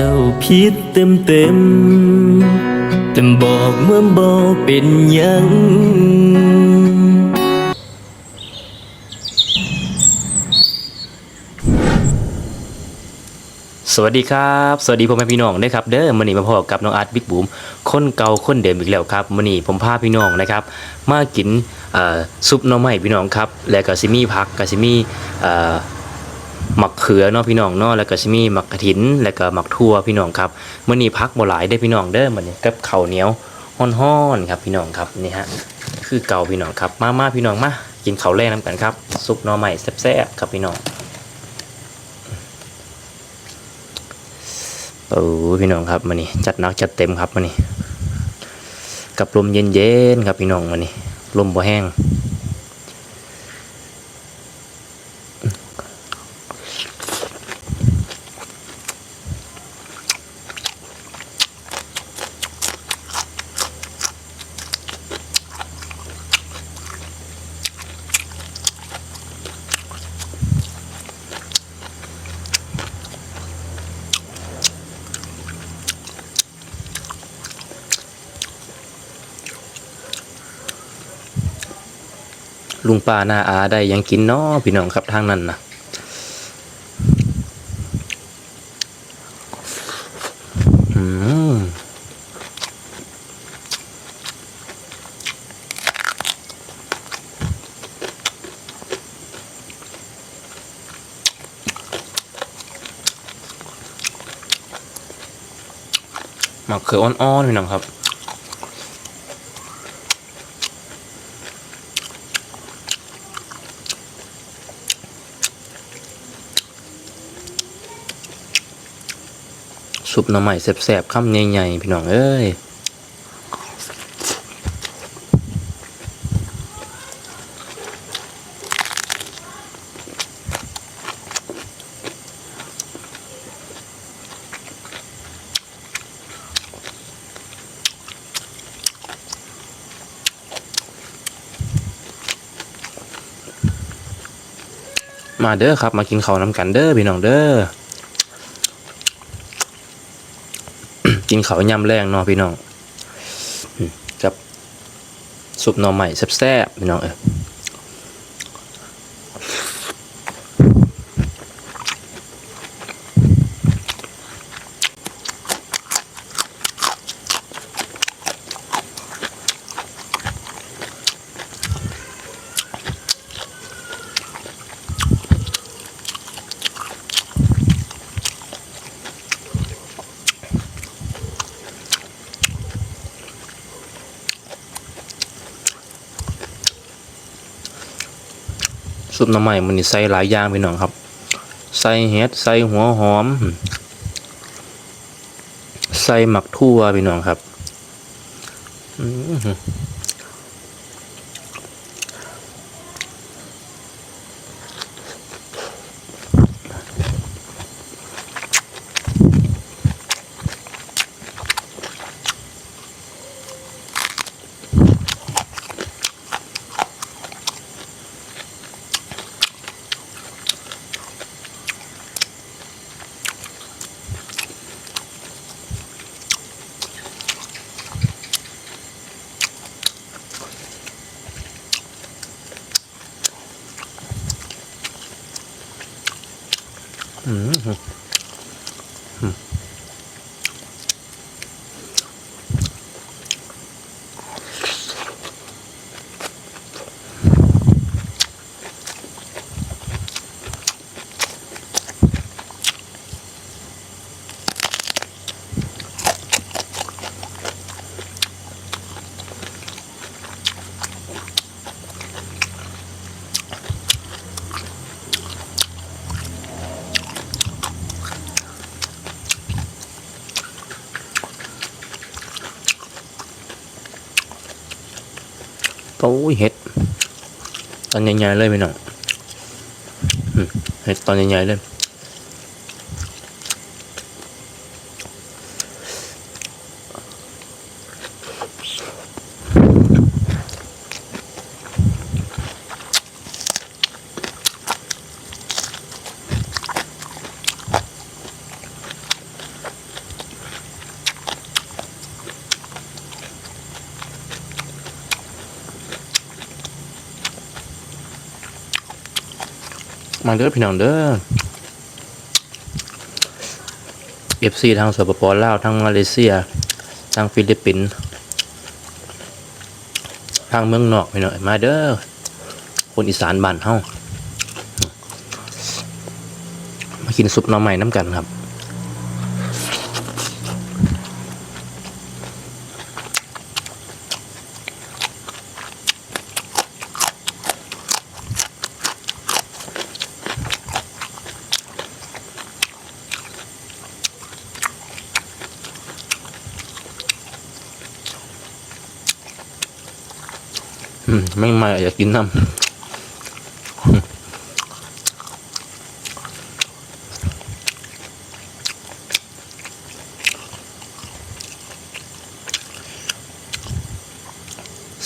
เจ้าผิดเต็มเต็มแต่บอกเมื่อบอกเป็นยังสวัสดีครับ สวัสดีพ่อแม่พี่น้องด้วยครับเด้อมันนี้มาพบกับน้องอาร์ตบิ๊กบูมคนเก่าคนเดิมอีกแล้วครับมันนี้ผมพาพี่น้องนะครับ มากินซุปหน่อไม้พี่น้องครับ แล้วก็ซิมีผักก็ซิมีเอ่อ หมักเขือเนาะพี่น้องเนาะแล้วก็ซิมีหมักกระถิน แล้วก็หมักทั่วพี่น้องครับเมันนี้พักบ่หลายได้พี่น้องเด้อมันนี้กับข้าวเหนียวฮ้อนๆครับพี่น้องครับนี่ฮะคือเก่าพี่น้องครับ มามาพี่น้องมากินข้าวแรกน้ำกันครับซุปหน่อไม้แซ่บๆครับพี่น้องโอ้พี่น้องครับมานี่จัดนักจัดเต็มครับมานี่กับลมเย็นๆครับพี่น้องมานี่ลมบ่แห้ง ลุงป้าหน้าอาได้ยังกินเนาะพี่น้องครับทางนั้นนะอืมหมักเขืออ่อนๆพี่น้องครับ ซุปหน่อไม้แซ่บๆคำใหญ่ๆพี่น้องเอ้ยมาเด้อครับมากินข้าวน้ำกันเด้อพี่น้องเด้อ กินเขาวยำแรงเนาะพี่น้องกับซุปหน่อใหม่แซ่บๆพี่น้องเออ ซุปน้ำใหม่มันนี่ใส่หลายอย่างพี่น้องครับ ใส่เห็ดใส่หัวหอม ใส่หมักทั่วพี่น้องครับ อืม อ้ยเห็ดตอนใหญ่ๆเลยพี่น้องเห็ดตอนใหญ่ๆเลย มาเด้อพี่น้องเด้อเอฟซีทางสปปลาวทางมาเลเซีย ทางฟิลิปปินส์ทางเมืองนอกพี่น้องมาเด้อคนอีสานบ้านเฮามากินซุปหน่อไม้น้ำกันครับ มไม่มาอยากกินน้ำ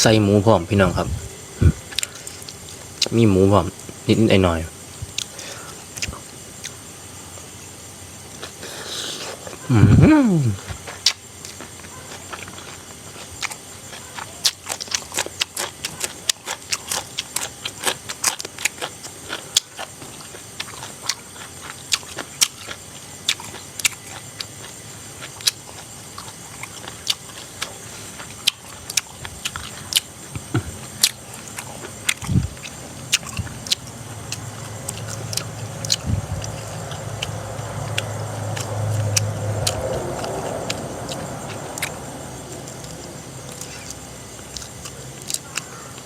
ใส่หมูพร้อมพี่น้องครับ มีหมูพร้อมนิดๆหน่อยๆอืม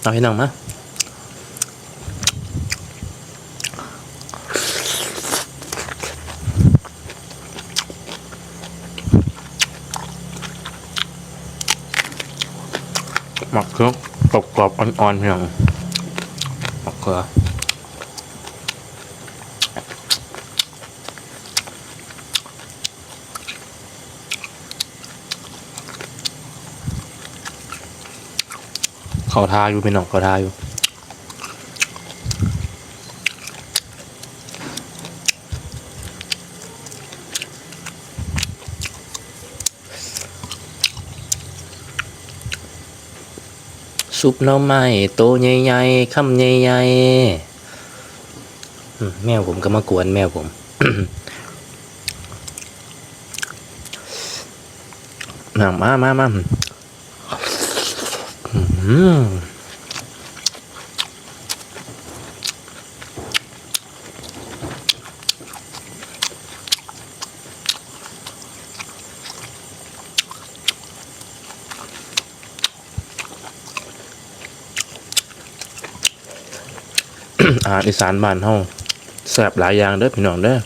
เอาพี่น้องมาหมักเครื่องกรอบๆอ่อนๆพี่น้องหมักเกลือ เขาทาอยู่พี่น้องเขาทาอยู่ซุปน่อไม้โตใหญ่ๆคำใหญ่ๆแมวผมก็มากวนแมวผมมามามามา อาหารอีสานบ้านเฮาแซ่บหลายอย่างเด้อพี่น้องเด้อ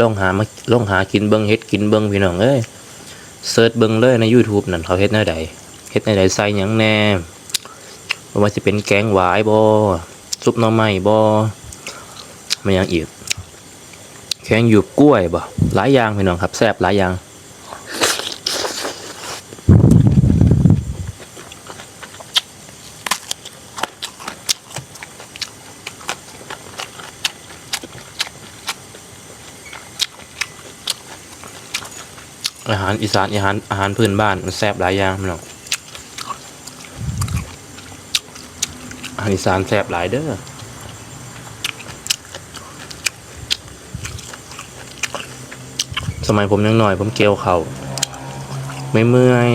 ลองหามาลองหากินเบิ่งเฮ็ดกินเบิ่งพี่น้องเอ้ยเสิร์ชเบิ่งเลยใน YouTube นั่นเขาเฮ็ดแนวใด เฮ็ดแนวใดใส่หยังแน่บ่ว่าสิเป็นแกงหวายบ่ซุปหน่อไม้บ่มันยังอีกแกงหยวกกล้วยบ่หลายอย่างพี่น้องครับแซ่บหลายอย่างอาหารอีสานอาหารอาหารพื้นบ้านมันแซ่บหลายอย่างพี่น้องอา หารอีสานแสบหลายเด้อสมัยผมยังหน่อย ผมเกลียวเขาไม่เมื่อย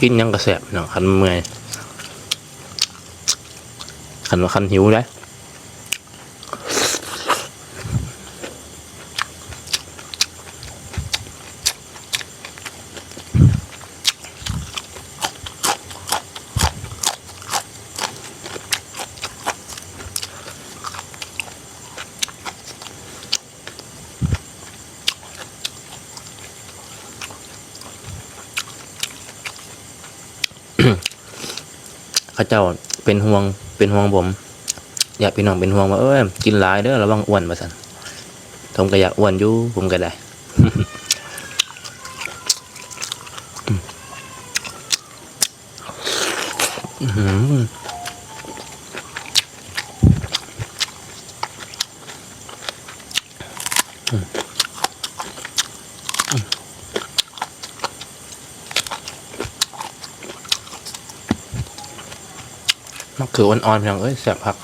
กินยังกระแสบเนาะคันเมื่อยคันว่าคันหิวได้าเจ้าเป็นห่วงเป็นห่วงผม อยากพี่น้องเป็นห่วงว่าเอ้ยกินหลายเด้อระวังอ้วนมาสันผมก็อยากอ้วนอยู่ผมก็ได้อืม มันคืออ่อนๆพี่น้องเอ้ยแสบผัก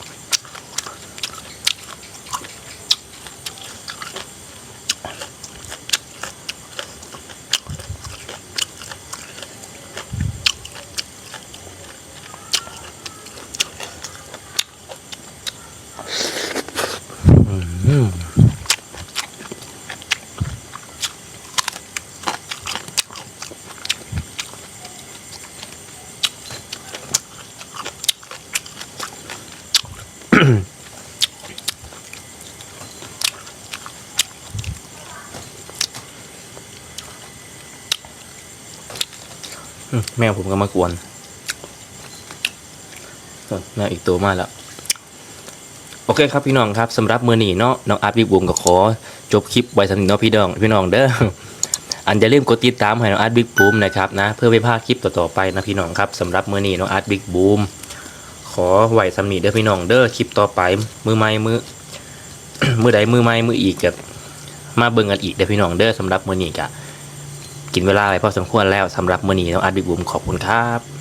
แมวผมก็มากวนแมวอีกตัวมาแล้วโอเคครับพี่น้องครับสำหรับมือหนีเนาะน้องอาร์ตบิ๊กบูมก็ขอ จบคลิปไว้สำหรับเนาะพี่น้องพี่น้องเด้ออันอย่าลืมกดติดตามให้น้องอาร์ตบิ๊กบูมนะครับนะเพื่อไปพลาดคลิปต่อๆไปนะพี่น้องครับสำหรับมือหนีน้องอาร์ตบิ๊กบูมขอไหวสำนีเด้อพี่น้องเด้อคลิปต่อไป มือไม้มือมือใดมือไม้มืออีกกับมาเบิ่งกันอีกเด้อพี่น้องเด้อสำหรับมือหนี้กะ กินเวลาไปพอสมควรแล้วสำหรับมือนี้น้องอาร์ตบิ๊กบูมขอบคุณครับ